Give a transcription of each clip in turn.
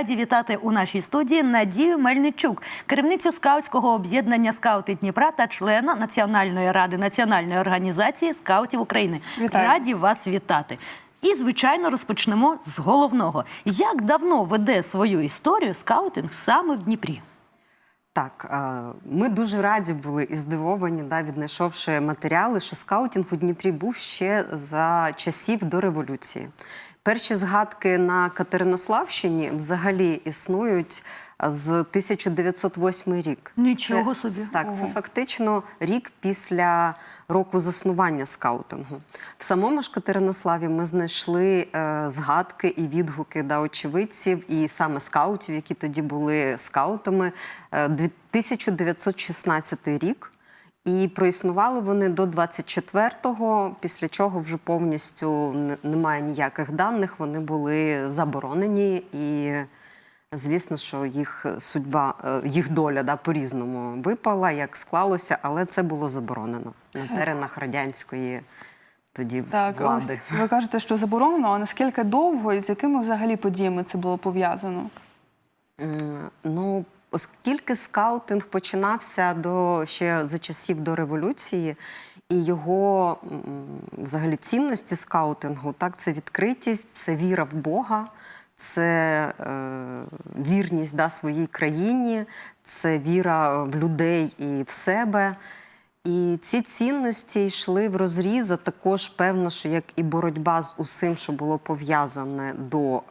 раді вітати у нашій студії Надію Мельничук, керівницю скаутського об'єднання Скаути Дніпра та члена Національної ради Національної організації скаутів України. Вітаю. Раді вас вітати. І, звичайно, розпочнемо з головного. Як давно веде свою історію скаутинг саме в Дніпрі? Так, ми дуже раді були і здивовані, да, віднайшовши матеріали, що скаутінг у Дніпрі був ще за часів до революції. Перші згадки на Катеринославщині взагалі існують з 1908 рік. Нічого Це- собі. Так, це Ого. фактично рік після року заснування скаутингу. В самому ж Катеринославі ми знайшли е, згадки і відгуки да, очевидців, і саме скаутів, які тоді були скаутами. Е, 1916 рік. І проіснували вони до 24-го, після чого вже повністю немає ніяких даних. Вони були заборонені, і звісно, що їх судьба, е, їх доля да, по-різному випала, як склалося, але це було заборонено на теренах радянської тоді Так, влади. ось ви кажете, що заборонено, а наскільки довго і з якими взагалі подіями це було пов'язано? Ну, оскільки скаутинг починався до ще за часів до революції, і його взагалі цінності скаутингу, так, це відкритість, це віра в Бога, це е, вірність да, своїй країні, це віра в людей і в себе. І ці цінності йшли в розріз, а також певно, що як і боротьба з усім, що було пов'язане до е,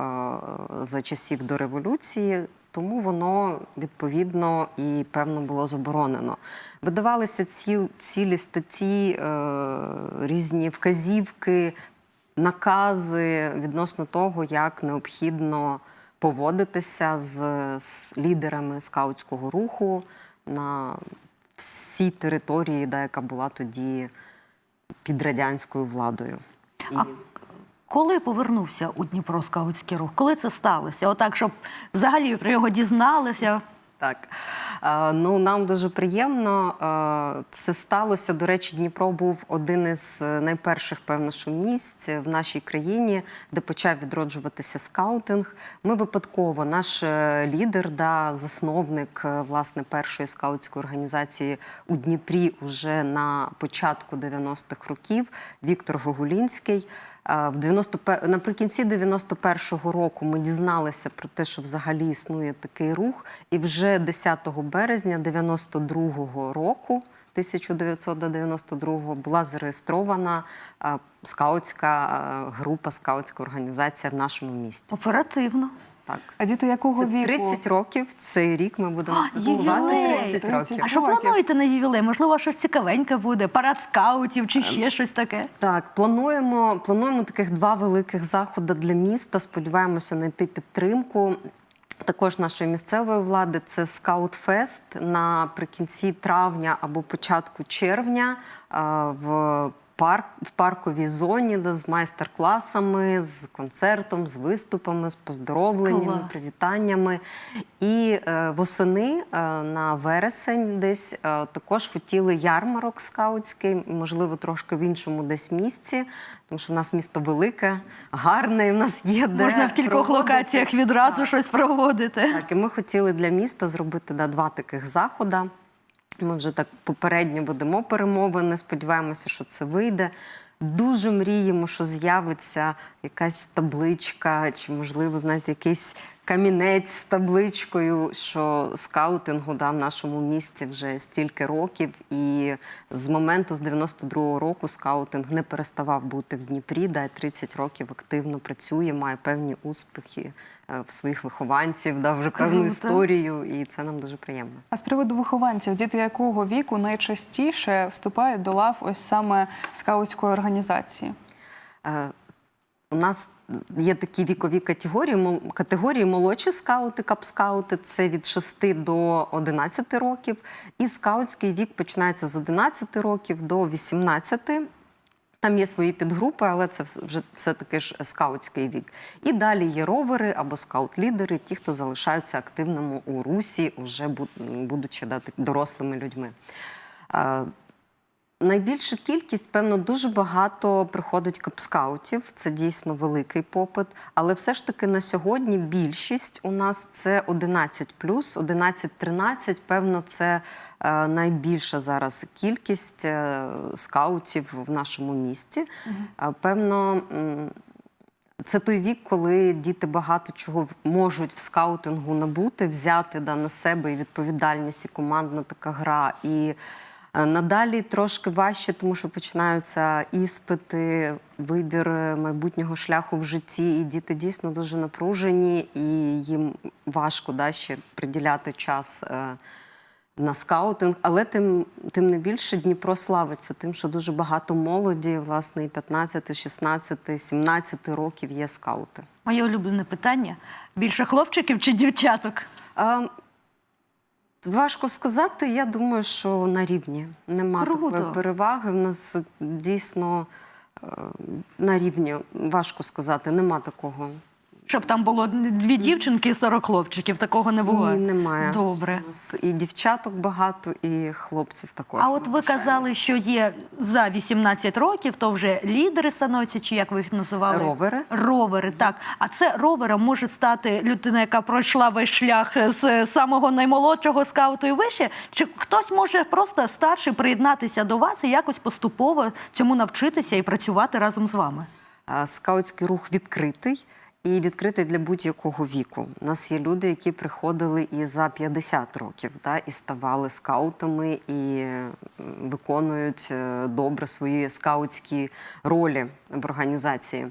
за часів до революції, тому воно відповідно і певно було заборонено. Видавалися ці, цілі статті, е, різні вказівки, накази відносно того, як необхідно поводитися з, з лідерами скаутського руху на всій території, да, яка була тоді під радянською владою. І... А Коли повернувся у Дніпро скаутський рух? Коли це сталося? Отак, щоб взагалі про його дізналися. Так. Е, Ну, нам дуже приємно. Е, Це сталося. До речі, Дніпро був один із е, найперших, певно, що місць в нашій країні, де почав відроджуватися скаутинг. Ми випадково, наш лідер, да, засновник власне першої скаутської організації у Дніпрі уже на початку 90-х років, Віктор Гогулінський. В 90, наприкінці 91-го року ми дізналися про те, що взагалі існує такий рух, і вже 10 березня 92-го року, 1992-го, була зареєстрована е, скаутська е, група, скаутська організація в нашому місті. Оперативно. Так. А діти якого Це віку? 30 років. Цей рік ми будемо святкувати ювілей! 30 30 років. А що плануєте на ювілей? Можливо, щось цікавеньке буде? Парад скаутів чи ще щось таке? Так, плануємо, плануємо таких два великих заходи для міста. Сподіваємося знайти підтримку. Також нашої місцевої влади це Скаутфест. Наприкінці травня або початку червня е, в парк в парковій зоні, де з майстер-класами, з концертом, з виступами, з поздоровленнями, Клас. привітаннями. І е, восени е, на вересень десь е, також хотіли ярмарок скаутський, можливо, трошки в іншому десь місці, тому що в нас місто велике, гарне, і в нас є де Можна в кількох проводити. локаціях відразу щось проводити. Так, і ми хотіли для міста зробити да, два таких заходи. Ми вже так попередньо ведемо перемовини, сподіваємося, що це вийде. Дуже мріємо, що з'явиться якась табличка, чи, можливо, знаєте, якийсь камінець з табличкою, що скаутингу да, в нашому місті вже стільки років. І з моменту з 92-го року скаутинг не переставав бути в Дніпрі, да, і 30 років активно працює, має певні успіхи е, в своїх вихованців, да, вже певну Круто. історію, і це нам дуже приємно. А з приводу вихованців, діти якого віку найчастіше вступають до лав ось саме скаутської організації? Е, У нас є такі вікові категорії. Категорії молодші скаути, капскаути це від 6 до 11 років. І скаутський вік починається з 11 років до 18. Там є свої підгрупи, але це вже все-таки ж скаутський вік. І далі є ровери або скаут-лідери, ті, хто залишаються активними у русі, вже будучи дорослими людьми. Найбільша кількість, певно, дуже багато приходить капскаутів. Це дійсно великий попит. Але все ж таки на сьогодні більшість у нас це 11 11-13, Певно, це е, найбільша зараз кількість е, скаутів в нашому місті. Е, Певно, це той вік, коли діти багато чого можуть в скаутингу набути, взяти да, на себе і відповідальність, і командна така гра. І надалі трошки важче, тому що починаються іспити, вибір е, майбутнього шляху в житті. І діти дійсно дуже напружені, і їм важко да, ще приділяти час. е, на скаутинг, але тим, тим не більше Дніпро славиться тим, що дуже багато молоді, власне, і 15, 16, 17 років є скаути. Моє улюблене питання: більше хлопчиків чи дівчаток? Важко сказати, я думаю, що на рівні. Нема Круто. такої переваги. В нас дійсно е, на рівні, важко сказати, нема такого. Щоб там було дві дівчинки і 40 хлопчиків, такого не було. Ні, немає. Добре. У нас і дівчаток багато, і хлопців також. А от ви казали, що є за 18 років, то вже лідери становляться, чи як ви їх називали? ровери. Ровери, так. А це ровером може стати людина, яка пройшла весь шлях з самого наймолодшого скауту і вище. Чи хтось може просто старший приєднатися до вас і якось поступово цьому навчитися і працювати разом з вами? Скаутський рух відкритий і відкритий для будь-якого віку. У нас є люди, які приходили і за 50 років, да, і ставали скаутами, і виконують е, добре свої скаутські ролі в організації.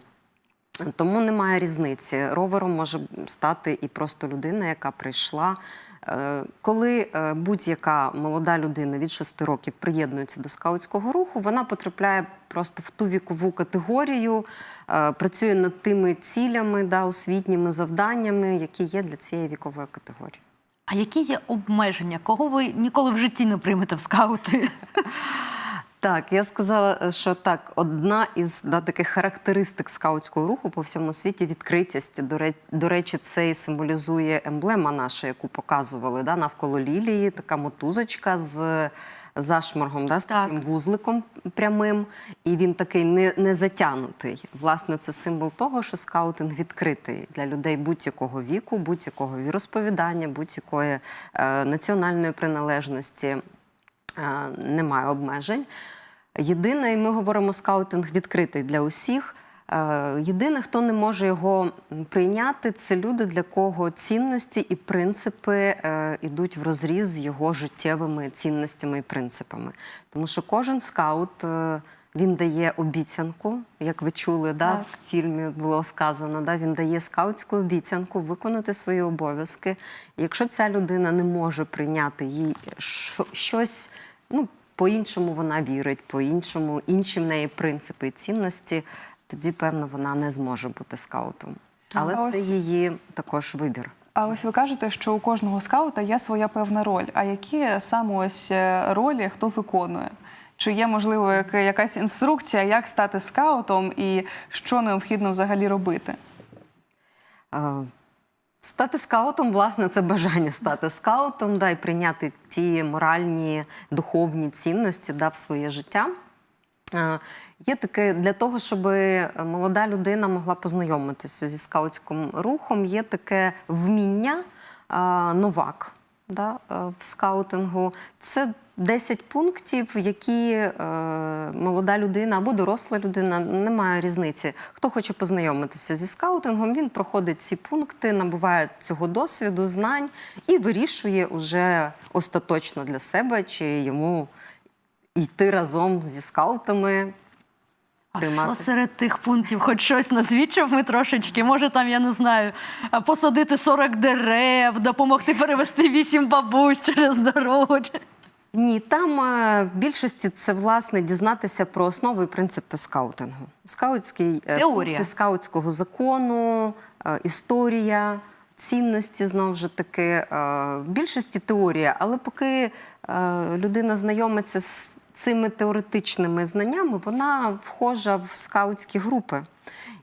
Тому немає різниці. Ровером може стати і просто людина, яка прийшла. Е, Коли е, будь-яка молода людина від 6 років приєднується до скаутського руху, вона потрапляє просто в ту вікову категорію, е, працює над тими цілями, да, освітніми завданнями, які є для цієї вікової категорії. А які є обмеження? Кого ви ніколи в житті не приймете в скаути? Так, я сказала, що так, одна із да, таких характеристик скаутського руху по всьому світі відкритість. До, речі, це і символізує емблема наша, яку показували да, навколо лілії, така мотузочка з зашморгом, да, з Так. таким вузликом прямим, і він такий не, не затянутий. Власне, це символ того, що скаутинг відкритий для людей будь-якого віку, будь-якого віросповідання, будь-якої е, національної приналежності. Е, немає обмежень. Єдине, і ми говоримо, скаутинг відкритий для усіх. Е, Єдине, хто не може його прийняти, це люди, для кого цінності і принципи е, йдуть в розріз з його життєвими цінностями і принципами. Тому що кожен скаут е, він дає обіцянку, як ви чули, да, Так. в фільмі було сказано, да, він дає скаутську обіцянку виконати свої обов'язки. Якщо ця людина не може прийняти їй що- щось, ну, по-іншому вона вірить, по-іншому, інші в неї принципи і цінності, тоді, певно, вона не зможе бути скаутом. Але А це ось- її також вибір. А ось ви кажете, що у кожного скаута є своя певна роль. А які саме ось е, ролі хто виконує? Чи є можливо яка- якась інструкція, як стати скаутом і що необхідно взагалі робити? Стати скаутом, власне, це бажання стати скаутом, да, і прийняти ті моральні, духовні цінності да, в своє життя. Є таке для того, щоб молода людина могла познайомитися зі скаутським рухом, є таке вміння новак да, е, в скаутингу. Це 10 пунктів, які е, молода людина або доросла людина, немає різниці. Хто хоче познайомитися зі скаутингом, він проходить ці пункти, набуває цього досвіду, знань і вирішує уже остаточно для себе, чи йому йти разом зі скаутами. А що серед тих пунктів? Хоч щось назвіть, щоб ми трошечки, може там, я не знаю, посадити 40 дерев, допомогти перевести 8 бабусь через дорогу. Ні, там е, в більшості це власне дізнатися про основи і принципи скаутингу. Скаутський е, Теорія. скаутського закону, е, історія, цінності знову ж таки. В більшості теорія, але поки людина знайомиться з цими теоретичними знаннями, вона вхожа в скаутські групи.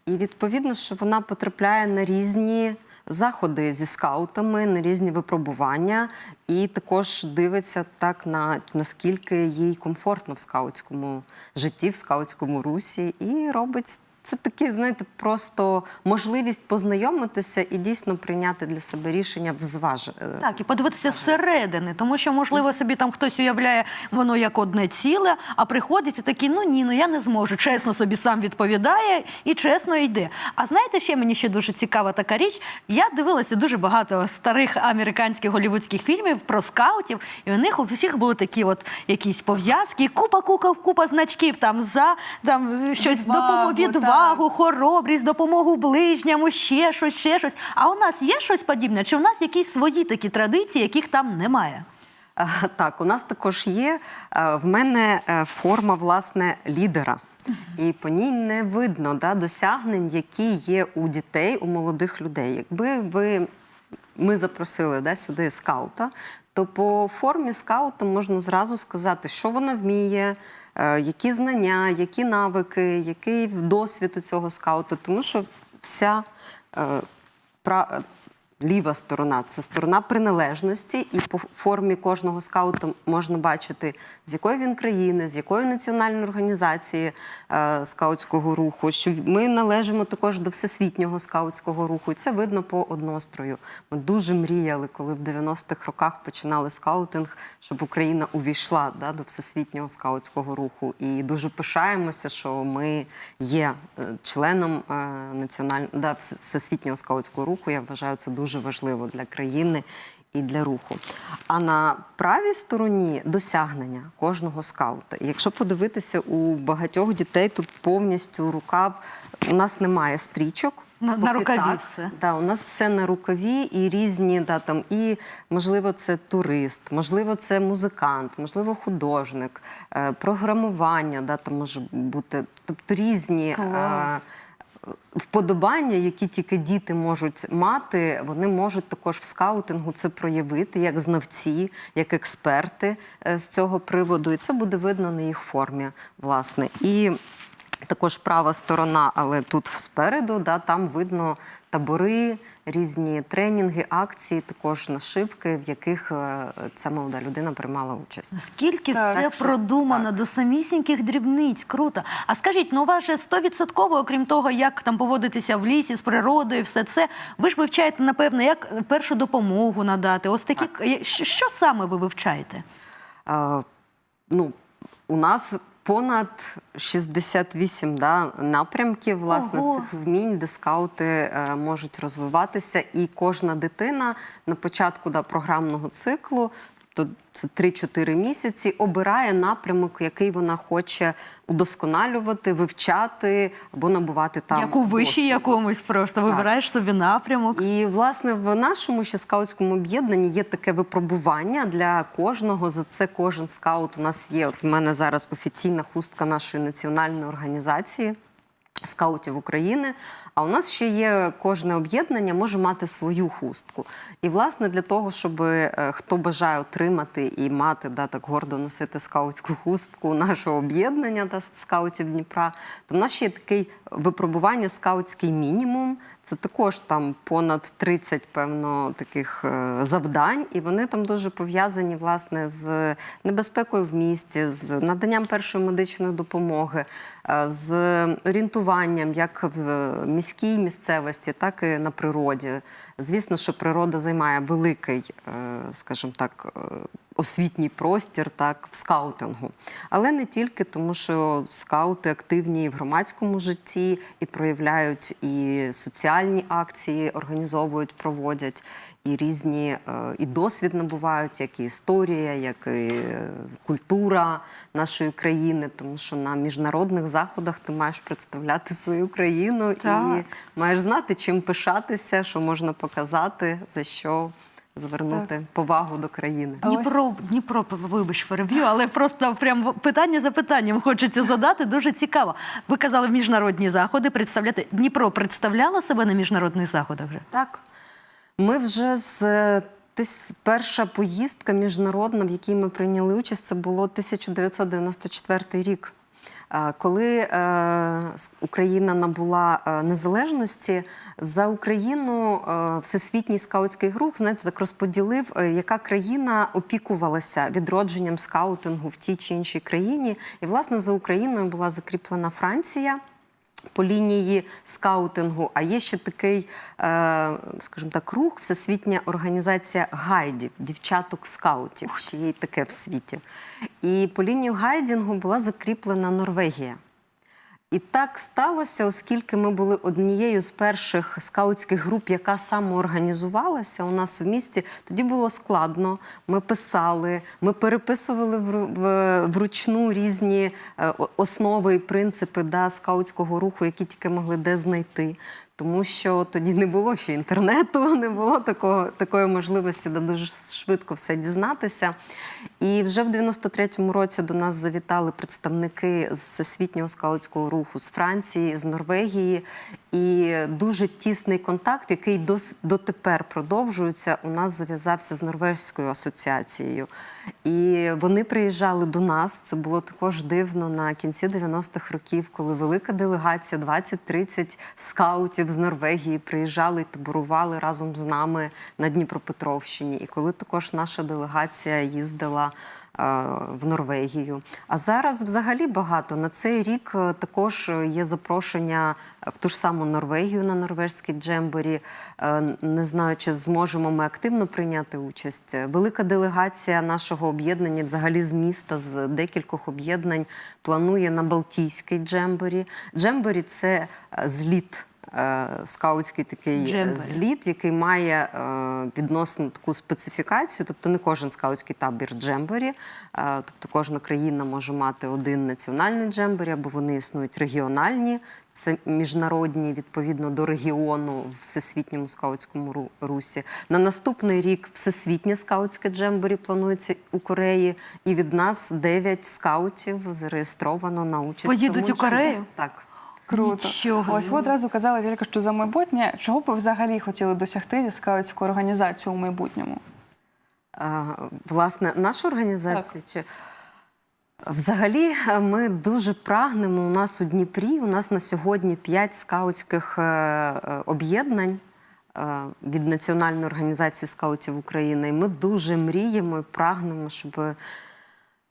І відповідно, що вона потрапляє на різні заходи зі скаутами на різні випробування, і також дивиться так на наскільки їй комфортно в скаутському житті, в скаутському русі, і робить. Це такі, знаєте, просто можливість познайомитися і дійсно прийняти для себе рішення взваж... е, Так, і подивитися зсередини, тому що, можливо, собі там хтось уявляє воно як одне ціле, а приходить і такий, ну ні, ну я не зможу. Чесно собі сам відповідає і чесно йде. А знаєте, ще мені ще дуже цікава така річ. Я дивилася дуже багато старих американських голівудських фільмів про скаутів, і у них у всіх були такі от якісь пов'язки, купа, купа, купа значків там за там щось допомогу, відвагу, хоробрість, допомогу ближньому, ще щось, ще щось. А у нас є щось подібне? Чи в нас якісь свої такі традиції, яких там немає? Е, Так, у нас також є е, в мене е, форма власне лідера. І по ній не видно да, досягнень, які є у дітей, у молодих людей. Якби ви ми запросили да, сюди скаута, то по формі скаута можна зразу сказати, що вона вміє, е, які знання, які навики, який досвід у цього скаута. Тому що вся е, ліва сторона це сторона приналежності, і по формі кожного скаута можна бачити, з якої він країни, з якої національної організації е, скаутського руху. Що ми належимо також до всесвітнього скаутського руху, і це видно по однострою. Ми дуже мріяли, коли в 90-х роках починали скаутинг, щоб Україна увійшла да, до всесвітнього скаутського руху. І дуже пишаємося, що ми є е, членом е, національного да, всесвітнього скаутського руху. Я вважаю це дуже важливо для країни і для руху. А на правій стороні досягнення кожного скаута. Якщо подивитися у багатьох дітей, тут повністю рукав у нас немає стрічок. На- на рукаві так. все. Да, у нас все на рукаві і різні, да, там, і можливо, це турист, можливо, це музикант, можливо, художник, е, програмування, да, там може бути, тобто різні. Е. Вподобання, які тільки діти можуть мати, вони можуть також в скаутингу це проявити як знавці, як експерти е, з цього приводу, і це буде видно на їх формі, власне. І також права сторона, але тут спереду, да, там видно табори, різні тренінги, акції, також нашивки, в яких е, ця молода людина приймала участь. Наскільки Так, все що- продумано так. до самісіньких дрібниць, круто. А скажіть, ну у вас же стовідсотково, окрім того, як там поводитися в лісі з природою, все це, ви ж вивчаєте, напевно, як першу допомогу надати. Ось такі що, що саме ви вивчаєте? Е, ну, у нас понад 68 да, напрямків власне Ого. цих вмінь, де скаути е, можуть розвиватися, і кожна дитина на початку да, програмного циклу. То це 3-4 місяці обирає напрямок, який вона хоче удосконалювати, вивчати або набувати там як у виші якомусь просто вибираєш собі напрямок. І власне в нашому ще скаутському об'єднанні є таке випробування для кожного. За це кожен скаут. У нас є. От у мене зараз офіційна хустка нашої національної організації. Скаутів України, а у нас ще є кожне об'єднання може мати свою хустку. І власне для того, щоб е, хто бажає отримати і мати да, так гордо носити скаутську хустку нашого об'єднання та скаутів Дніпра, то в нас ще є такий випробування скаутський мінімум. Це також там понад 30, певно, таких е, завдань, і вони там дуже пов'язані власне з небезпекою в місті, з наданням першої медичної допомоги, е, з орієнтуванням як в міській місцевості, так і на природі. Звісно, що природа займає великий, е, скажімо так, освітній простір так, в скаутингу. Але не тільки, тому що скаути активні і в громадському житті і проявляють і соціальні акції, організовують, проводять, і різні е, і досвід набувають, як і історія, як і е, культура нашої країни, тому що на міжнародних заходах ти маєш представляти свою країну Так. і маєш знати, чим пишатися, що можна показати, за що звернути повагу до країни. Дніпро, Дніпро, вибач, переб'ю, але просто прям питання за питанням хочеться задати. Дуже цікаво. Ви казали міжнародні заходи представляти. Дніпро представляло себе на міжнародних заходах вже? Так. Ми вже з тис- перша поїздка міжнародна, в якій ми прийняли участь, це було 1994 рік. Е, Коли е, Україна набула е, незалежності, за Україну Всесвітній скаутський рух знаєте, так розподілив, яка країна опікувалася відродженням скаутингу в тій чи іншій країні. І, власне, за Україною була закріплена Франція. По лінії скаутингу, а є ще такий, е, скажімо так, рух, всесвітня організація гайдів, дівчаток скаутів. Ще є й таке в світі. І по лінію гайдінгу була закріплена Норвегія. І так сталося, оскільки ми були однією з перших скаутських груп, яка самоорганізувалася у нас у місті. Тоді було складно. Ми писали, ми переписували вручну різні е, основи і принципи да, скаутського руху, які тільки могли де знайти. Тому що тоді не було ще інтернету, не було такого, такої можливості де дуже швидко все дізнатися. І вже в 93-му році до нас завітали представники з всесвітнього скаутського руху з Франції, з Норвегії. І дуже тісний контакт, який дотепер продовжується, у нас зав'язався з Норвезькою асоціацією. І вони приїжджали до нас. Це було також дивно на кінці 90-х років, коли велика делегація, 20-30 скаутів з Норвегії приїжджали і таборували разом з нами на Дніпропетровщині. І коли також наша делегація їздила в Норвегію. А зараз взагалі багато. На цей рік е, також є запрошення в ту ж саму Норвегію на норвезькій джемборі. Е, Не знаю, чи зможемо ми активно прийняти участь. Велика делегація нашого об'єднання, взагалі з міста, з декількох об'єднань, планує на Балтійській джемборі. Джемборі це е, зліт. Е, Скаутський такий Джемборі. зліт, який має е, відносно таку специфікацію, тобто не кожен скаутський табір джемборі, е, тобто кожна країна може мати один національний джемборі, або вони існують регіональні, це міжнародні відповідно до регіону в всесвітньому скаутському ру- русі. На наступний рік всесвітнє скаутське джемборі планується у Кореї, і від нас 9 скаутів зареєстровано на участь. Поїдуть у Корею? Так. Круто. Нічого Ось ви одразу казали тільки що за майбутнє. Чого б ви взагалі хотіли досягти зі скаутською організацією у майбутньому? Е, Власне, наша організація чи взагалі е, ми дуже прагнемо. У нас у Дніпрі. У нас на сьогодні п'ять скаутських е, е, об'єднань. Від Національної організації скаутів України, і ми дуже мріємо і прагнемо, щоб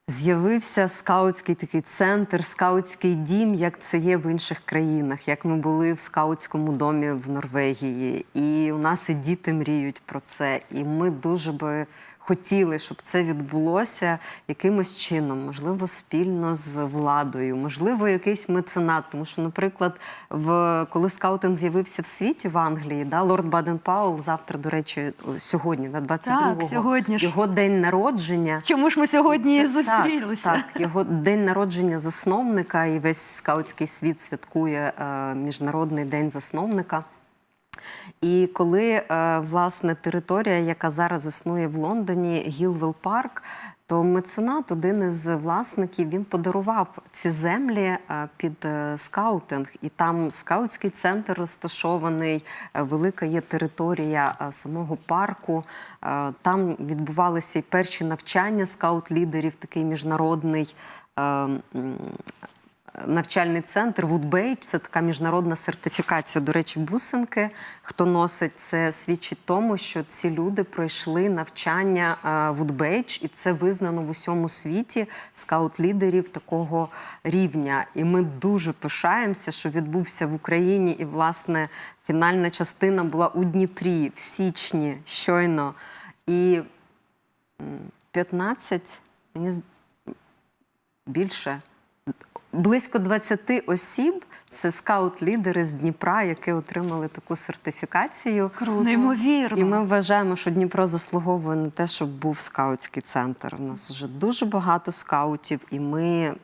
з'явився скаутський такий центр, скаутський дім, як це є в інших країнах, як ми були в скаутському домі в Норвегії. І у нас і діти мріють про це. І ми дуже би хотіли, щоб це відбулося якимось чином, можливо, спільно з владою, можливо, якийсь меценат. Тому що, наприклад, в коли скаутинг з'явився в світі в Англії, да, лорд Баден Паул завтра, до речі, сьогодні, на 22-го, Так, сьогодні ж. його день народження. Чому ж ми сьогодні Це- зустрілися? Так, так, його день народження засновника, і весь скаутський світ святкує е, Міжнародний день засновника. І коли е, власне територія, яка зараз існує в Лондоні, Гілвел Парк, то меценат, один із власників, він подарував ці землі е, під е, скаутинг, і там скаутський центр розташований, велика є територія самого парку. Там відбувалися і перші навчання скаут-лідерів, такий міжнародний. Навчальний центр Woodbage – це така міжнародна сертифікація. До речі, бусинки, хто носить це, свідчить тому, що ці люди пройшли навчання е, Woodbage, і це визнано в усьому світі скаут-лідерів такого рівня. І ми дуже пишаємося, що відбувся в Україні. І, власне, фінальна частина була у Дніпрі в січні щойно. І 15, мені більше. Близько 20 осіб це скаут-лідери з Дніпра, які отримали таку сертифікацію. Круто. Неймовірно. І ми вважаємо, що Дніпро заслуговує на те, щоб був скаутський центр. У нас вже дуже багато скаутів, і ми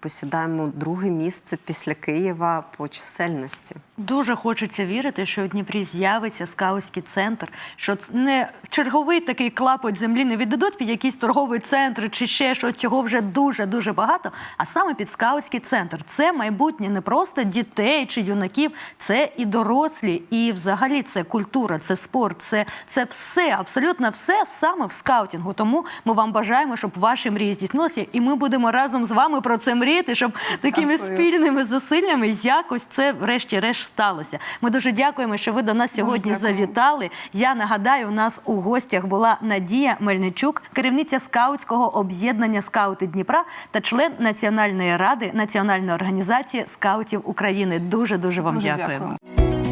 посідаємо друге місце після Києва по чисельності. Дуже хочеться вірити, що в Дніпрі з'явиться скаутський центр, що не черговий такий клапоть землі не віддадуть під якісь торгові центри чи ще щось, чого вже дуже дуже багато. А саме під скаутський центр. Це майбутнє не просто дітей чи юнаків, це і дорослі, і взагалі це культура, це спорт, це, це все, абсолютно все саме в скаутінгу. Тому ми вам бажаємо, щоб ваші мрії здійснилися, і ми будемо разом з вами про це мріяти, щоб такими Дякую. спільними зусиллями якось це врешті-решт сталося. Ми дуже дякуємо, що ви до нас сьогодні дякуємо. завітали. Я нагадаю, у нас у гостях була Надія Мельничук, керівниця скаутського об'єднання скаути Дніпра та член Національної ради Національної організації скаутів України. Дуже дуже вам Дуже дякуємо. дякую.